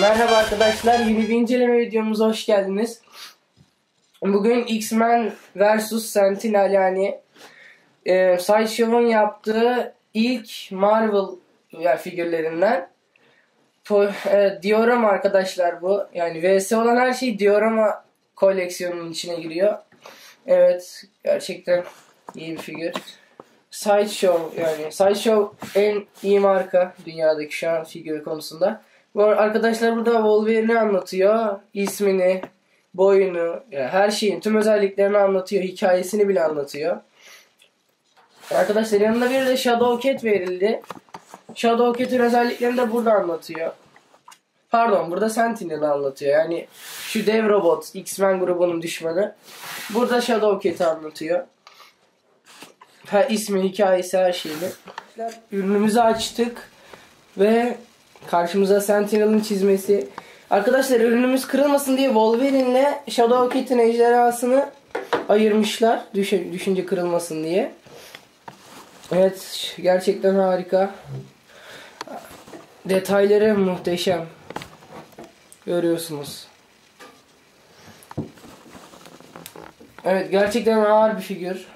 Merhaba arkadaşlar, yeni bir inceleme videomuza hoş geldiniz. Bugün X-Men vs Sentinel yani e, Sideshow'un yaptığı ilk Marvel figürlerinden po, e, diorama arkadaşlar bu. Yani VS olan her şey diorama koleksiyonunun içine giriyor. Evet, gerçekten iyi bir figür. Sideshow yani Sideshow en iyi marka dünyadaki şu an figür konusunda. Arkadaşlar burada Wolverine'i anlatıyor. ismini, boyunu, yani her şeyin tüm özelliklerini anlatıyor. Hikayesini bile anlatıyor. Arkadaşlar yanında bir de Shadow Cat verildi. Shadow Cat'in özelliklerini de burada anlatıyor. Pardon burada Sentinel'ı anlatıyor. Yani şu dev robot X-Men grubunun düşmanı. Burada Shadow Cat'i anlatıyor. Ha, ismi, hikayesi, her şeyini. Ürünümüzü açtık. Ve karşımıza Sentinel'ın çizmesi. Arkadaşlar ürünümüz kırılmasın diye Wolverine'le Shadow Cat'in ejderhasını ayırmışlar. Düşe, düşünce kırılmasın diye. Evet gerçekten harika. Detayları muhteşem. Görüyorsunuz. Evet gerçekten ağır bir figür.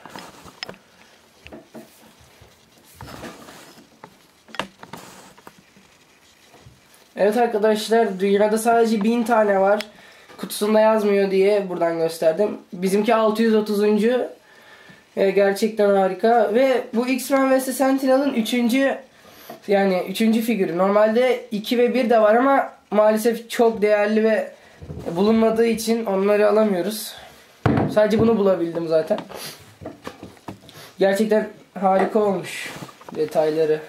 Evet arkadaşlar dünyada sadece 1000 tane var. Kutusunda yazmıyor diye buradan gösterdim. Bizimki 630. Ee, gerçekten harika. Ve bu X-Men vs Sentinel'ın 3. yani 3. figürü. Normalde 2 ve 1 de var ama maalesef çok değerli ve bulunmadığı için onları alamıyoruz. Sadece bunu bulabildim zaten. Gerçekten harika olmuş detayları.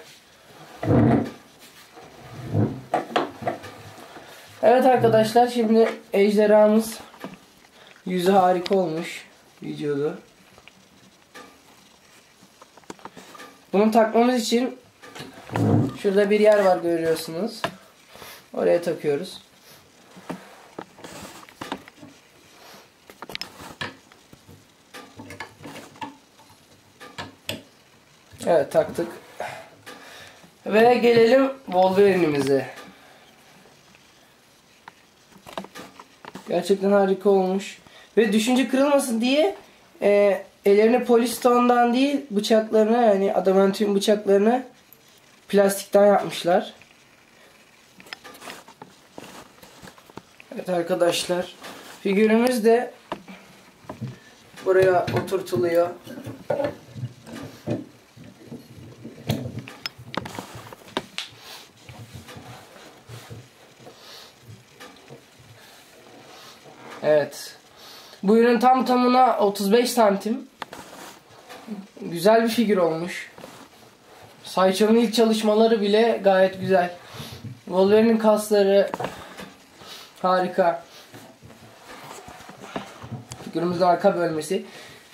Evet arkadaşlar şimdi ejderhamız yüzü harika olmuş vücudu. Bunu takmamız için şurada bir yer var görüyorsunuz. Oraya takıyoruz. Evet taktık. Ve gelelim Wolverine'imize. Gerçekten harika olmuş. Ve düşünce kırılmasın diye e, ellerini polistondan değil bıçaklarını yani adamantium bıçaklarını plastikten yapmışlar. Evet arkadaşlar. Figürümüz de buraya oturtuluyor. Evet. Bu ürün tam tamına 35 santim. Güzel bir figür olmuş. Sayço'nun ilk çalışmaları bile gayet güzel. Wolverine'in kasları harika. Figürümüzün arka bölmesi.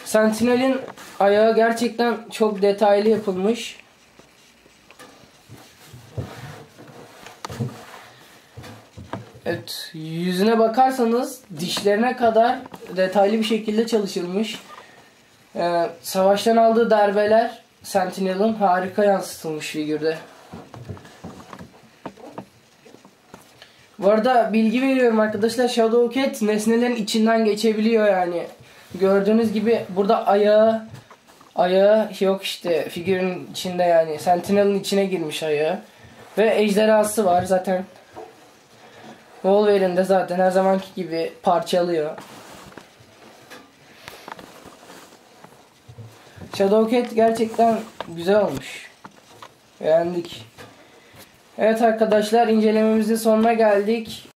Sentinel'in ayağı gerçekten çok detaylı yapılmış. Evet, yüzüne bakarsanız dişlerine kadar detaylı bir şekilde çalışılmış. Ee, savaştan aldığı darbeler Sentinel'ın harika yansıtılmış figürde. Bu arada bilgi veriyorum arkadaşlar Shadow Cat nesnelerin içinden geçebiliyor yani. Gördüğünüz gibi burada ayağı ayağı yok işte figürün içinde yani Sentinel'ın içine girmiş ayağı. Ve ejderhası var zaten Wolverine de zaten her zamanki gibi parçalıyor. Shadow Cat gerçekten güzel olmuş. Beğendik. Evet arkadaşlar incelememizin sonuna geldik.